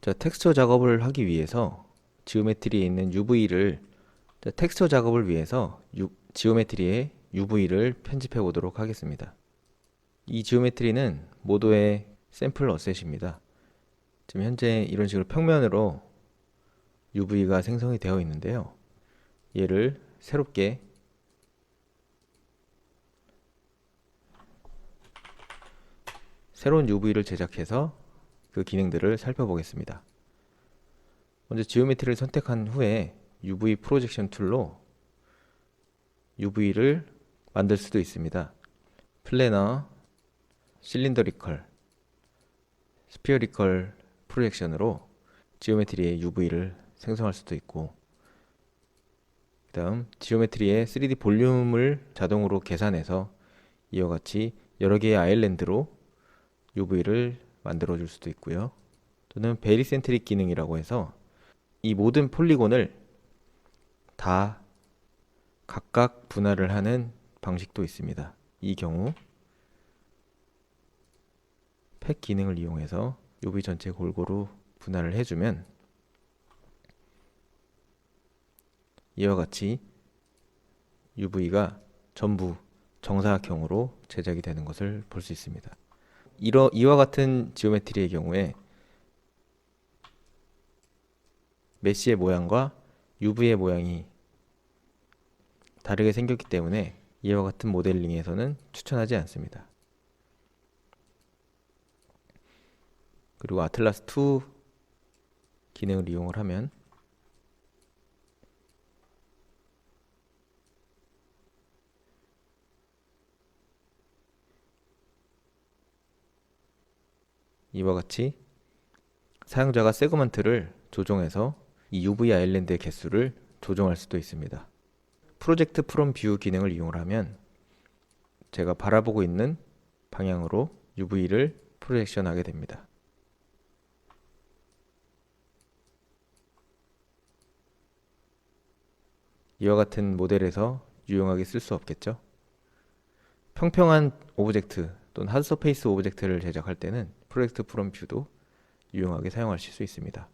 자, 텍스처 작업을 하기 위해서 지오메트리에 있는 UV를 자, 텍스처 작업을 위해서 유, 지오메트리에 UV를 편집해 보도록 하겠습니다. 이 지오메트리는 모도의 샘플 어셋입니다. 지금 현재 이런 식으로 평면으로 UV가 생성이 되어 있는데요. 얘를 새롭게 새로운 UV를 제작해서 그 기능들을 살펴보겠습니다. 먼저 지오메트리를 선택한 후에 UV 프로젝션 툴로 UV를 만들 수도 있습니다. 플래너, 실린더리컬, 스피어리컬 프로젝션으로 지오메트리의 UV를 생성할 수도 있고 그 다음 지오메트리의 3D 볼륨을 자동으로 계산해서 이와 같이 여러 개의 아일랜드로 UV를 만들어 줄 수도 있고요. 또는 베리센트릭 기능이라고 해서 이 모든 폴리곤을 다 각각 분할을 하는 방식도 있습니다. 이 경우 팩 기능을 이용해서 UV 전체 골고루 분할을 해주면 이와 같이 UV가 전부 정사각형으로 제작이 되는 것을 볼 수 있습니다. 이러, 이와 같은 지오메트리의 경우에 메시의 모양과 UV의 모양이 다르게 생겼기 때문에 이와 같은 모델링에서는 추천하지 않습니다. 그리고 아틀라스 2 기능을 이용을 하면 이와 같이 사용자가 세그먼트를 조정해서 이 UV 아일랜드의 개수를 조정할 수도 있습니다. 프로젝트 프롬 뷰 기능을 이용하면 제가 바라보고 있는 방향으로 UV를 프로젝션 하게 됩니다. 이와 같은 모델에서 유용하게 쓸 수 없겠죠? 평평한 오브젝트 또는 하드 서페이스 오브젝트를 제작할 때는 프로젝트 프롬 뷰도 유용하게 사용하실 수 있습니다.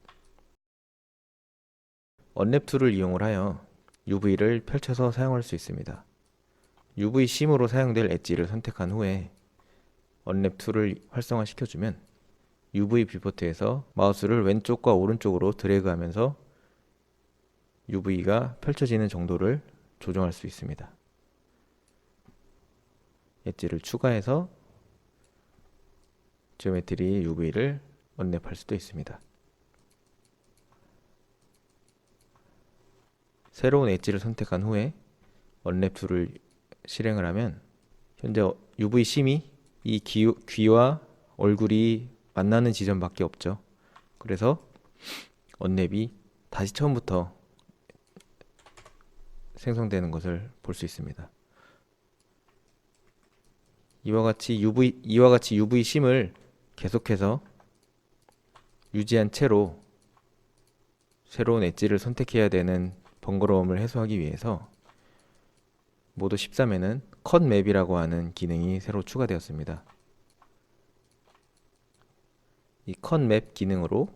언랩 툴을 이용을 하여 UV를 펼쳐서 사용할 수 있습니다. UV 심으로 사용될 엣지를 선택한 후에 언랩 툴을 활성화시켜주면 UV 뷰포트에서 마우스를 왼쪽과 오른쪽으로 드래그하면서 UV가 펼쳐지는 정도를 조정할 수 있습니다. 엣지를 추가해서 지오메트리 UV를 언랩할 수도 있습니다. 새로운 엣지를 선택한 후에 언랩 툴을 실행을 하면 현재 UV 심이 이 귀, 귀와 얼굴이 만나는 지점밖에 없죠. 그래서 언랩이 다시 처음부터 생성되는 것을 볼 수 있습니다. 이와 같이 UV 이와 같이 UV 심을 계속해서 유지한 채로 새로운 엣지를 선택해야 되는 번거로움을 해소하기 위해서 모드 13에는 컷 맵이라고 하는 기능이 새로 추가되었습니다. 이 컷 맵 기능으로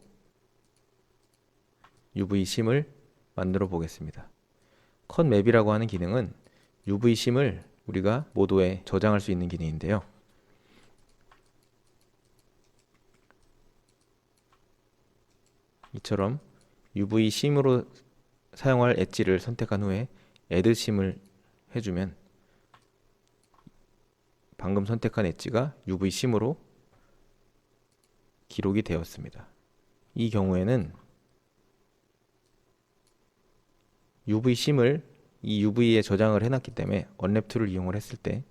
UV 심을 만들어 보겠습니다. 컷 맵이라고 하는 기능은 UV 심을 우리가 모도에 저장할 수 있는 기능인데요. 이처럼 UV 심으로 사용할 엣지를 선택한 후에 애드 심을 해주면 방금 선택한 엣지가 UV 심으로 기록이 되었습니다. 이 경우에는 UV 심을 이 UV에 저장을 해놨기 때문에 언랩 툴을 이용을 했을 때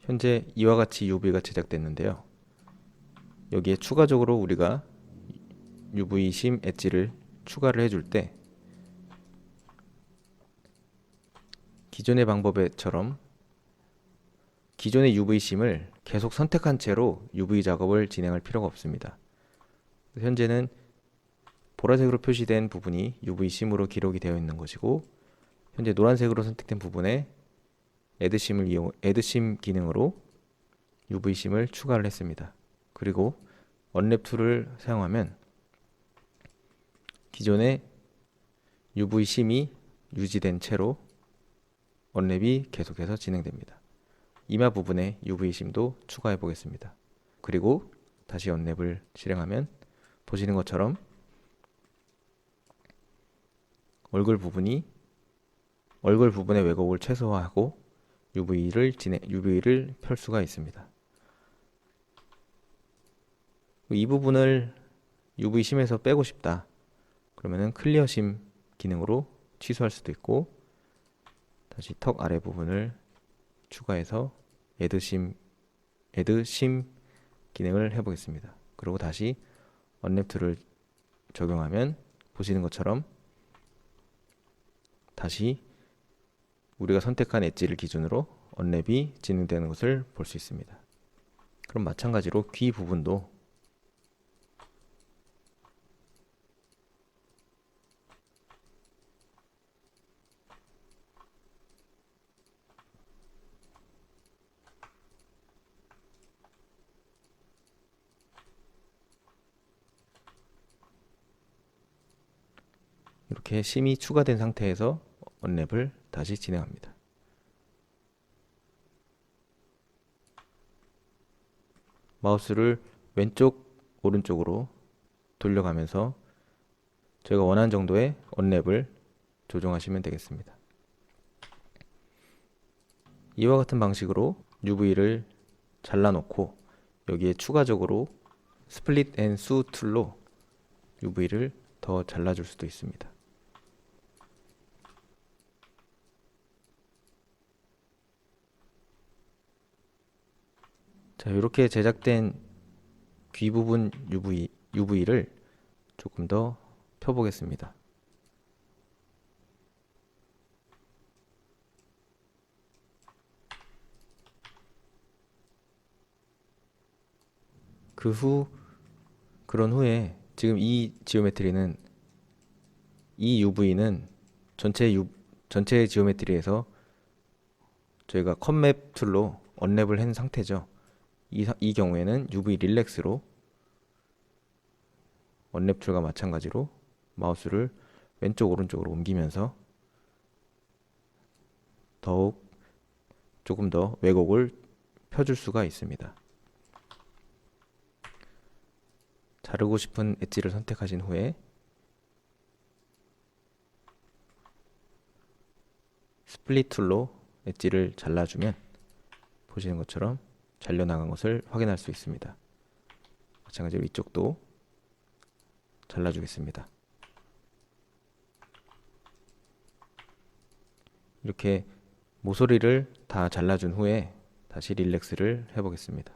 현재 이와 같이 UV가 제작됐는데요. 여기에 추가적으로 우리가 UV 심 엣지를 추가를 해줄 때 기존의 방법처럼 기존의 UV 심을 계속 선택한 채로 UV 작업을 진행할 필요가 없습니다. 현재는 보라색으로 표시된 부분이 UV 심으로 기록이 되어 있는 것이고 현재 노란색으로 선택된 부분에 애드심을 이용 애드심 기능으로 UV심을 추가를 했습니다. 그리고 언랩 툴을 사용하면 기존의 UV심이 유지된 채로 언랩이 계속해서 진행됩니다. 이마 부분에 UV심도 추가해 보겠습니다. 그리고 다시 언랩을 실행하면 보시는 것처럼 얼굴 부분이 얼굴 부분의 왜곡을 최소화하고 UV를 진행, UV를 펼 수가 있습니다. 이 부분을 UV 심에서 빼고 싶다. 그러면은 클리어 심 기능으로 취소할 수도 있고 다시 턱 아래 부분을 추가해서 애드 심 애드 심 기능을 해 보겠습니다. 그리고 다시 언랩 툴을 적용하면 보시는 것처럼 다시 우리가 선택한 엣지를 기준으로 언랩이 진행되는 것을 볼 수 있습니다. 그럼 마찬가지로 귀 부분도 이렇게 심이 추가된 상태에서 언랩을 다시 진행합니다. 마우스를 왼쪽 오른쪽으로 돌려가면서 저희가 원하는 정도의 언랩을 조정하시면 되겠습니다. 이와 같은 방식으로 UV를 잘라놓고 여기에 추가적으로 스플릿 앤 수 툴로 UV를 더 잘라줄 수도 있습니다. 자, 이렇게 제작된 귀 부분 UV, UV를 조금 더 펴보겠습니다. 그 후, 그런 후에 지금 이 지오메트리는 이 UV는 전체 유, 전체 지오메트리에서 저희가 컷맵 툴로 언랩을 한 상태죠. 이, 사- 이 경우에는 UV 릴렉스로 언랩 툴과 마찬가지로 마우스를 왼쪽 오른쪽으로 옮기면서 더욱 조금 더 왜곡을 펴줄 수가 있습니다. 자르고 싶은 엣지를 선택하신 후에 스플릿 툴로 엣지를 잘라주면 보시는 것처럼 잘려나간 것을 확인할 수 있습니다. 마찬가지로 이쪽도 잘라주겠습니다. 이렇게 모서리를 다 잘라준 후에 다시 릴렉스를 해보겠습니다.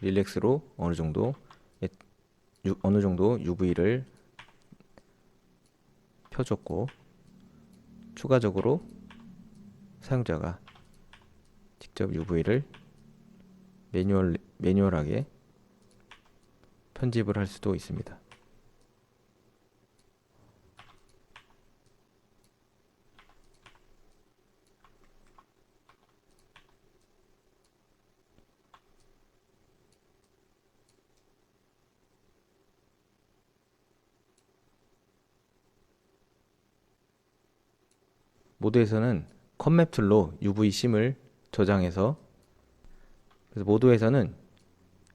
릴렉스로 어느 정도 에- 유- 어느 정도 UV를 펴줬고 추가적으로 사용자가 직접 UV를 매뉴얼 매뉴얼하게 편집을 할 수도 있습니다. 모드에서는 컷맵 툴로 UV 심을 저장해서 그래서 모드에서는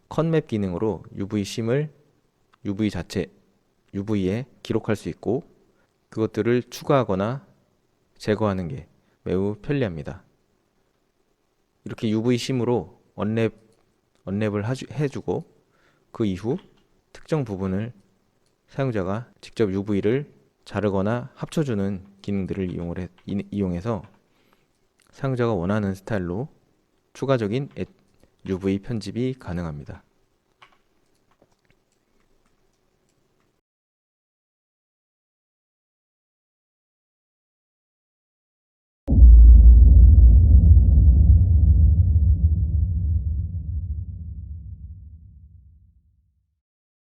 컷맵 기능으로 UV 심을 UV 자체 UV에 기록할 수 있고 그것들을 추가하거나 제거하는 게 매우 편리합니다. 이렇게 UV 심으로 언랩 언랩을 하주- 해주고 그 이후 특정 부분을 사용자가 직접 UV를 자르거나 합쳐주는 기능들을 이용을 해, 이- 이용해서 사용자가 원하는 스타일로 추가적인 에- UV 편집이 가능합니다.